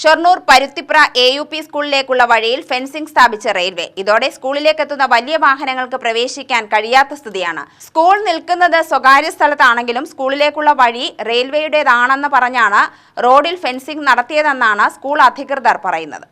Shoranur Paruthipra A U P സ്കൂളിലേക്കുള്ള വഴിയിൽ fencing സ്ഥാപിച്ച railway. ഇതോടെ സ്കൂളിലേക്കെത്തുന്ന വലിയ വാഹനങ്ങൾക്ക് പ്രവേശിക്കാൻ കഴിയാത്ത സ്ഥിതിയാണ്. സ്കൂൾ നിൽക്കുന്നത് സ്വകാര്യ സ്ഥലത്താണെങ്കിലും സ്കൂളിലേക്കുള്ള വഴി റെയിൽവേയുടേതാണെന്ന് പറഞ്ഞാണ് റോഡിൽ ഫെൻസിംഗ് നടത്തിയതെന്നാണ് സ്കൂൾ അധികൃതർ പറയുന്നത്.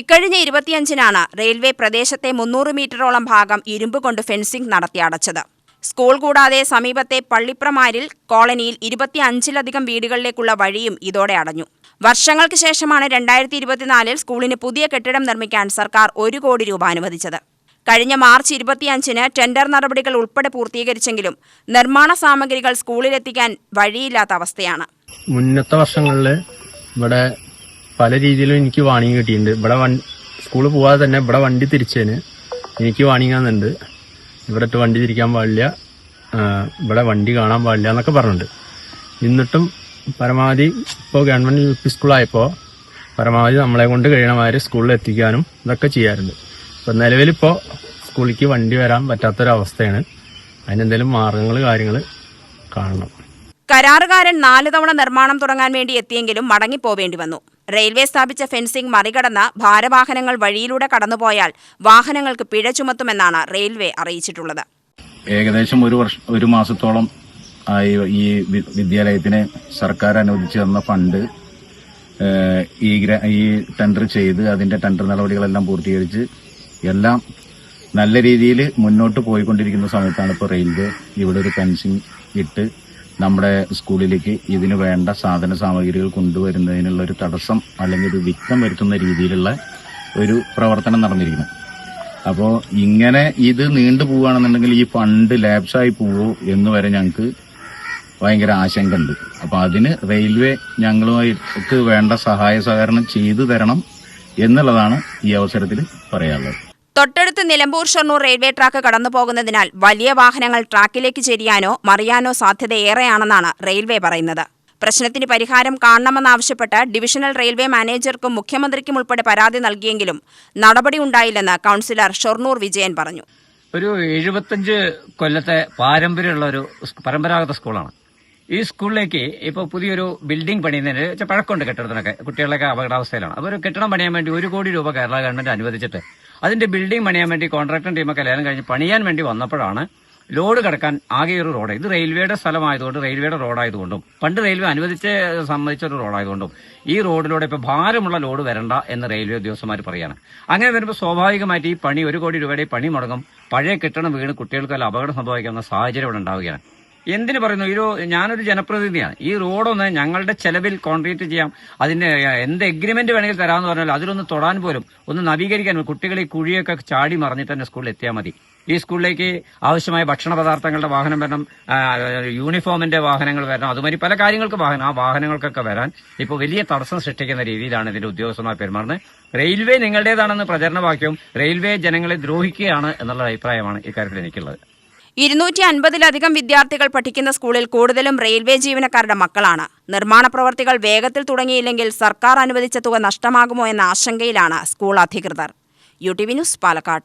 ഇക്കഴിഞ്ഞ ഇരുപത്തിയഞ്ചിനാണ് റെയിൽവേ പ്രദേശത്തെ മുന്നൂറ് മീറ്ററോളം ഭാഗം ഇരുമ്പ് കൊണ്ട് ഫെൻസിംഗ് നടത്തി അടച്ചത്. സ്കൂൾ കൂടാതെ സമീപത്തെ പള്ളിപ്രമാരിൽ കോളനിയിൽ ഇരുപത്തിയഞ്ചിലധികം വീടുകളിലേക്കുള്ള വഴിയും ഇതോടെ അടഞ്ഞു. വർഷങ്ങൾക്ക് ശേഷമാണ് രണ്ടായിരത്തി ഇരുപത്തിനാലിൽ സ്കൂളിന് പുതിയ കെട്ടിടം നിർമ്മിക്കാൻ സർക്കാർ ഒരു കോടി രൂപ അനുവദിച്ചത്. കഴിഞ്ഞ മാർച്ച് ഇരുപത്തിയഞ്ചിന് ടെൻഡർ നടപടികൾ ഉൾപ്പെടെ പൂർത്തീകരിച്ചെങ്കിലും നിർമ്മാണ സാമഗ്രികൾ സ്കൂളിലെത്തിക്കാൻ വഴിയില്ലാത്ത അവസ്ഥയാണ്. മുന്നത്തെ വർഷങ്ങളിൽ ഇവിടെ പല രീതിയിലും എനിക്ക് വാണിംഗ് കിട്ടിയിട്ടുണ്ട്. ഇവിടെ സ്കൂളിൽ പോവാതെ തന്നെ ഇവിടെ വണ്ടി തിരിച്ചതിന് എനിക്ക് വാണിംഗ് ആകുന്നുണ്ട് ഇവിടെ വണ്ടി തിരിക്കാൻ പാടില്ല. ഇവിടെ വണ്ടി കാണാൻ പാടില്ല എന്നൊക്കെ പറഞ്ഞിട്ടുണ്ട്. എന്നിട്ടും പരമാവധി ഇപ്പോൾ ഗവൺമെന്റ് യു പി സ്കൂളായപ്പോൾ പരമാവധി നമ്മളെ കൊണ്ട് കഴിയണമാര് സ്കൂളിൽ എത്തിക്കാനും ഇതൊക്കെ ചെയ്യാറുണ്ട്. ഇപ്പം നിലവിലിപ്പോൾ സ്കൂളിലേക്ക് വണ്ടി വരാൻ പറ്റാത്തൊരവസ്ഥയാണ്. അതിനെന്തെങ്കിലും മാർഗങ്ങൾ കാര്യങ്ങൾ കാണണം. കരാറുകാരൻ നാല് തവണ നിർമ്മാണം തുടങ്ങാൻ വേണ്ടി എത്തിയെങ്കിലും മടങ്ങിപ്പോവേണ്ടി വന്നു. റെയിൽവേ സ്ഥാപിച്ച ഫെൻസിംഗ് മറികടന്ന് ഭാരവാഹനങ്ങൾ വഴിയിലൂടെ കടന്നുപോയാൽ വാഹനങ്ങൾക്ക് പിഴ ചുമത്തുമെന്നാണ് റെയിൽവേ അറിയിച്ചിട്ടുള്ളത്. ഏകദേശം ഒരു വർഷം ഒരു മാസത്തോളം ആയി ഈ വിദ്യാലയത്തിന് സർക്കാർ അനുവദിച്ചു തന്ന ഫണ്ട് ഈ ഈ ടെൻഡർ ചെയ്ത് അതിന്റെ ടെൻഡർ നടപടികളെല്ലാം പൂർത്തീകരിച്ച് എല്ലാം നല്ല രീതിയിൽ മുന്നോട്ട് പോയിക്കൊണ്ടിരിക്കുന്ന സമയത്താണ് ഇപ്പോൾ റെയിൽവേ ഇവിടെ ഒരു ഫെൻസിങ് ഇട്ട് നമ്മുടെ സ്കൂളിലേക്ക് ഇതിന് വേണ്ട സാധന സാമഗ്രികൾ കൊണ്ടുവരുന്നതിനുള്ള ഒരു തടസ്സം അല്ലെങ്കിൽ ഒരു വിഘ്നം വരുത്തുന്ന രീതിയിലുള്ള ഒരു പ്രവർത്തനം നടന്നിരിക്കുന്നു. അപ്പോൾ ഇങ്ങനെ ഇത് നീണ്ടു പോവുകയാണെന്നുണ്ടെങ്കിൽ ഈ ഫണ്ട് ലാപ്സായി പോവോ എന്ന് വരെ ഞങ്ങൾക്ക് ഭയങ്കര ആശങ്ക ഉണ്ട് അപ്പോൾ അതിന് റെയിൽവേ ഞങ്ങളുമായിട്ട് വേണ്ട സഹായ സഹകരണം ചെയ്തു തരണം എന്നുള്ളതാണ് ഈ അവസരത്തിൽ പറയാനുള്ളത്. തൊട്ടടുത്ത് നിലമ്പൂർ ഷൊർണൂർ റെയിൽവേ ട്രാക്ക് കടന്നുപോകുന്നതിനാൽ വലിയ വാഹനങ്ങൾ ട്രാക്കിലേക്ക് ചെരിയാനോ മറിയാനോ സാധ്യതയേറെയാണെന്നാണ് റെയിൽവേ പറയുന്നത്. പ്രശ്നത്തിന് പരിഹാരം കാണണമെന്നാവശ്യപ്പെട്ട് ഡിവിഷണൽ റെയിൽവേ മാനേജർക്കും മുഖ്യമന്ത്രിക്കും ഉൾപ്പെടെ പരാതി നൽകിയെങ്കിലും നടപടി ഉണ്ടായില്ലെന്ന് കൌൺസിലർ ഷൊർണൂർ വിജയൻ പറഞ്ഞു. ഒരു എഴുപത്തഞ്ച് കൊല്ലത്തെ പാരമ്പര്യമുള്ള ഒരു പരമ്പരാഗത സ്കൂളാണ്. ഈ സ്കൂളിലേക്ക് ഇപ്പോൾ പുതിയൊരു ബിൽഡിംഗ് പണിയുന്നതിന് വെച്ചാൽ പഴക്കമുണ്ട് കെട്ടിടത്തിനൊക്കെ. കുട്ടികളൊക്കെ അപകടാവസ്ഥയിലാണ്. അപ്പോൾ ഒരു കെട്ടിടം പണിയാൻ വേണ്ടി ഒരു കോടി രൂപ കേരള ഗവൺമെന്റ് അനുവദിച്ചിട്ട് അതിന്റെ ബിൽഡിംഗ് പണിയാൻ വേണ്ടി കോൺട്രാക്ടർ ടീമൊക്കെ ലേലം കഴിഞ്ഞ് പണിയാൻ വേണ്ടി വന്നപ്പോഴാണ് ലോഡ് കിടക്കാൻ ആകെ ഒരു റോഡ്. ഇത് റെയിൽവേയുടെ സ്ഥലമായതുകൊണ്ട് റെയിൽവേയുടെ റോഡായതുകൊണ്ടും പണ്ട് റെയിൽവേ അനുവദിച്ച് സമ്മതിച്ച ഒരു റോഡായതുകൊണ്ടും ഈ റോഡിലൂടെ ഇപ്പോൾ ഭാരമുള്ള ലോഡ് വരണ്ട എന്ന് റെയിൽവേ ഉദ്യോഗസ്ഥന്മാർ പറയാണ്. അങ്ങനെ വരുമ്പോൾ സ്വാഭാവികമായിട്ട് ഈ പണി ഒരു കോടി രൂപയുടെ പണി മുടങ്ങും. പഴയ കെട്ടിടം വീണ് കുട്ടികൾക്ക് അപകടം സംഭവിക്കാവുന്ന സാഹചര്യം ഇവിടെ ഉണ്ടാവുകയാണ്. എന്തിനു പറയുന്നു? ഒരു ഞാനൊരു ജനപ്രതിനിധിയാണ്. ഈ റോഡൊന്ന് ഞങ്ങളുടെ ചെലവിൽ കോൺക്രീറ്റ് ചെയ്യാം. അതിന്റെ എന്ത് എഗ്രിമെന്റ് വേണമെങ്കിൽ തരാമെന്ന് പറഞ്ഞാൽ അതിലൊന്ന് തൊടാൻ പോലും ഒന്ന് നവീകരിക്കാൻ കുട്ടികൾ ഈ കുഴിയൊക്കെ ചാടി മറിഞ്ഞിട്ട് തന്നെ സ്കൂളിൽ എത്തിയാൽ മതി. ഈ സ്കൂളിലേക്ക് ആവശ്യമായ ഭക്ഷണ പദാർത്ഥങ്ങളുടെ വാഹനം വരണം യൂണിഫോമിന്റെ വാഹനങ്ങൾ വരണം അതുമാതിരി പല കാര്യങ്ങൾക്ക് വാഹനം ആ വാഹനങ്ങൾക്കൊക്കെ വരാൻ ഇപ്പോൾ വലിയ തടസ്സം സൃഷ്ടിക്കുന്ന രീതിയിലാണ് ഇതിന്റെ ഉദ്യോഗസ്ഥന്മാർ പെരുമാറുന്നത്. റെയിൽവേ നിങ്ങളുടേതാണെന്ന് പ്രചരണവാക്യവും റെയിൽവേ ജനങ്ങളെ ദ്രോഹിക്കുകയാണ് എന്നുള്ള അഭിപ്രായമാണ് ഇക്കാര്യത്തിൽ എനിക്കുള്ളത്. ഇരുന്നൂറ്റി അൻപതിലധികം വിദ്യാർത്ഥികൾ പഠിക്കുന്ന സ്കൂളിൽ കൂടുതലും റെയിൽവേ ജീവനക്കാരുടെ മക്കളാണ്. നിർമ്മാണ പ്രവർത്തികൾ വേഗത്തിൽ തുടങ്ങിയില്ലെങ്കിൽ സർക്കാർ അനുവദിച്ച തുക നഷ്ടമാകുമോ എന്ന ആശങ്കയിലാണ് സ്കൂൾ അധികൃതർ. U T V news Palakkad.